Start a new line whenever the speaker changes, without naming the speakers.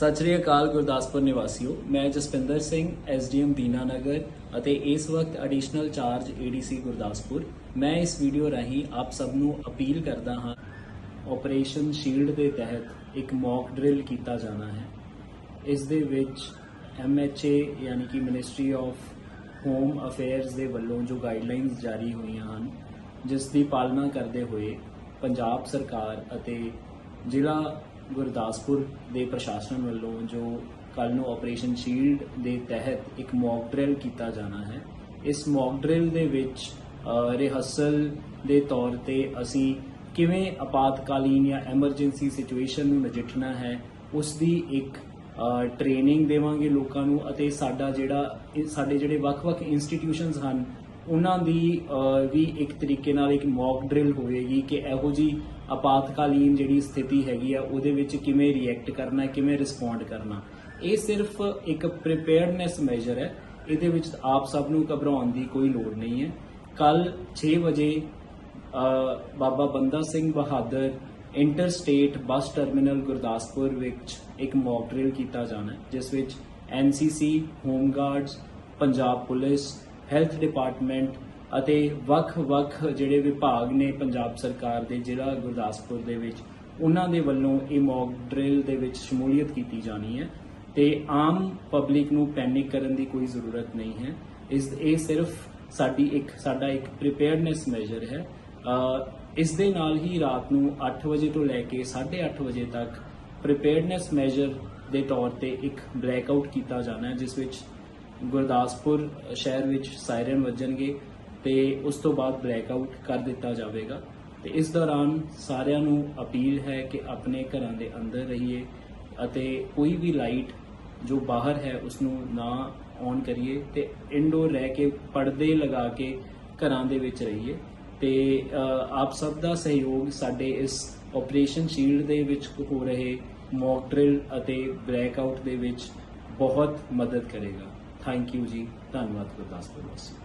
ਸਤਿ ਸ਼੍ਰੀ ਅਕਾਲ ਗੁਰਦਾਸਪੁਰ ਨਿਵਾਸੀਓ, ਮੈਂ ਜਸਪਿੰਦਰ ਸਿੰਘ ਐਸਡੀਐਮ ਦੀਨਾਨਗਰ ਅਤੇ ਇਸ ਵਕਤ ਐਡੀਸ਼ਨਲ ਚਾਰਜ ਏਡੀਸੀ ਗੁਰਦਾਸਪੁਰ। ਮੈਂ ਇਸ ਵੀਡੀਓ ਰਾਹੀਂ ਆਪ ਸਭ ਨੂੰ ਅਪੀਲ ਕਰਦਾ ਹਾਂ ਆਪਰੇਸ਼ਨ ਸ਼ੀਲਡ ਦੇ ਤਹਿਤ ਇੱਕ ਮੌਕ ਡਰਿਲ ਕੀਤਾ ਜਾਣਾ ਹੈ। ਇਸ ਦੇ ਵਿੱਚ ਐਮਐਚਏ ਯਾਨੀ ਕਿ ਮਿਨਿਸਟਰੀ ਆਫ ਹੋਮ ਅਫੇਅਰਸ ਦੇ ਵੱਲੋਂ ਜੋ ਗਾਈਡਲਾਈਨਸ ਜਾਰੀ ਹੋਈਆਂ ਹਨ, ਜਿਸ ਦੀ ਪਾਲਣਾ ਕਰਦੇ ਹੋਏ ਪੰਜਾਬ ਸਰਕਾਰ ਅਤੇ ਜ਼ਿਲ੍ਹਾ ਗੁਰਦਾਸਪੁਰ ਦੇ ਪ੍ਰਸ਼ਾਸਨ ਵੱਲੋਂ ਜੋ ਕੱਲ ਨੂੰ ਆਪਰੇਸ਼ਨ ਸ਼ੀਲਡ ਦੇ ਤਹਿਤ ਇੱਕ ਮੌਕ ਡਰਿਲ ਕੀਤਾ ਜਾਣਾ ਹੈ। ਇਸ ਮੌਕ ਡਰਿਲ ਦੇ ਵਿੱਚ ਰਿਹਰਸਲ ਦੇ ਤੌਰ ਤੇ ਅਸੀਂ ਕਿਵੇਂ ਆਪਾਤਕਾਲੀਨ ਜਾਂ ਐਮਰਜੈਂਸੀ ਸਿਚੁਏਸ਼ਨ ਨੂੰ ਨਜਿੱਠਣਾ ਹੈ ਉਸ ਦੀ ਇੱਕ ਟ੍ਰੇਨਿੰਗ ਦੇਵਾਂਗੇ ਲੋਕਾਂ ਨੂੰ ਅਤੇ ਸਾਡਾ ਜਿਹੜਾ ਸਾਡੇ ਜਿਹੜੇ ਵੱਖ-ਵੱਖ ਇੰਸਟੀਟਿਊਸ਼ਨਸ ਹਨ ਉਹਨਾਂ ਦੀ ਵੀ ਇੱਕ ਤਰੀਕੇ ਨਾਲ ਇੱਕ ਮੌਕ ਡਰਿਲ ਹੋਵੇਗੀ ਕਿ ਇਹੋ ਜੀ ਆਪਾਤਕਾਲੀਨ ਜਿਹੜੀ ਸਥਿਤੀ ਹੈਗੀ ਆ, ਉਹਦੇ ਵਿੱਚ ਕਿਵੇਂ ਰਿਐਕਟ ਕਰਨਾ, ਕਿਵੇਂ ਰਿਸਪੌਂਡ ਕਰਨਾ। ਇਹ ਸਿਰਫ ਇੱਕ ਪ੍ਰੀਪੇਅਰਡਨੈਸ ਮੈਜਰ ਹੈ। ਇਹਦੇ ਵਿੱਚ ਆਪ ਸਭ ਨੂੰ ਘਬਰਾਉਣ ਦੀ ਕੋਈ ਲੋੜ ਨਹੀਂ ਹੈ। ਕੱਲ 6 ਵਜੇ Baba Banda Singh Bahadur inter state bus terminal Gurdaspur ਵਿੱਚ ਇੱਕ ਮੌਕ ਡਰਿਲ ਕੀਤਾ ਜਾਣਾ ਜਿਸ ਵਿੱਚ NCC home guards Punjab police health department ਅਤੇ ਵੱਖ-ਵੱਖ ਜਿਹੜੇ ਵਿਭਾਗ ਨੇ ਪੰਜਾਬ ਸਰਕਾਰ ਦੇ, ਜ਼ਿਲ੍ਹਾ ਗੁਰਦਾਸਪੁਰ ਦੇ ਵਿੱਚ, ਉਹਨਾਂ ਦੇ ਵੱਲੋਂ ਇਹ ਮੌਕ ਡਰਿਲ ਦੇ ਵਿੱਚ ਸ਼ਮੂਲੀਅਤ ਕੀਤੀ ਜਾਣੀ ਹੈ ਤੇ ਆਮ ਪਬਲਿਕ ਨੂੰ ਪੈਨਿਕ ਕਰਨ ਦੀ ਕੋਈ ਜ਼ਰੂਰਤ ਨਹੀਂ ਹੈ। ਇਸ, ਇਹ ਸਿਰਫ ਸਾਡੀ ਇੱਕ, ਸਾਡਾ ਇੱਕ ਪ੍ਰੀਪੇਅਰਡਨੈਸ ਮੈਜਰ ਹੈ। ਇਸ ਦੇ ਨਾਲ ਹੀ ਰਾਤ ਨੂੰ 8 ਵਜੇ ਤੋਂ ਲੈ ਕੇ 8:30 ਵਜੇ ਤੱਕ ਪ੍ਰੀਪੇਅਰਡਨੈਸ ਮੈਜਰ ਦੇ ਤੌਰ ਤੇ ਇੱਕ ਬਲੈਕਆਊਟ ਕੀਤਾ ਜਾਣਾ ਹੈ, ਜਿਸ ਵਿੱਚ ਗੁਰਦਾਸਪੁਰ ਸ਼ਹਿਰ ਵਿੱਚ ਸਾਇਰਨ ਵੱਜਣਗੇ ਤੇ ਉਸ ਤੋਂ ਬਾਅਦ ਬਲੈਕਆਊਟ ਕਰ ਦਿੱਤਾ ਜਾਵੇਗਾ। ਤੇ ਇਸ ਦੌਰਾਨ ਸਾਰਿਆਂ ਨੂੰ ਅਪੀਲ ਹੈ ਕਿ ਆਪਣੇ ਘਰਾਂ ਦੇ ਅੰਦਰ ਰਹੀਏ ਅਤੇ ਕੋਈ ਵੀ ਲਾਈਟ ਜੋ ਬਾਹਰ ਹੈ ਉਸ ਨੂੰ ਨਾ ਔਨ ਕਰੀਏ ਤੇ ਇਨਡੋਰ ਰਹਿ ਕੇ ਪਰਦੇ ਲਗਾ ਕੇ ਘਰਾਂ ਦੇ ਵਿੱਚ ਰਹੀਏ। ਤੇ ਆਪ ਸਭ ਦਾ ਸਹਿਯੋਗ ਸਾਡੇ ਇਸ ਆਪਰੇਸ਼ਨ ਸ਼ੀਲਡ ਦੇ ਵਿੱਚ ਹੋ ਰਹੇ ਮੌਕ ਡਰਿਲ ਅਤੇ ਬਲੈਕਆਊਟ ਦੇ ਵਿੱਚ ਬਹੁਤ ਮਦਦ ਕਰੇਗਾ। ਥੈਂਕ ਯੂ ਜੀ ਧੰਨਵਾਦ ਗੁਰਦਾਸਪੁਰ ਵਾਸੀ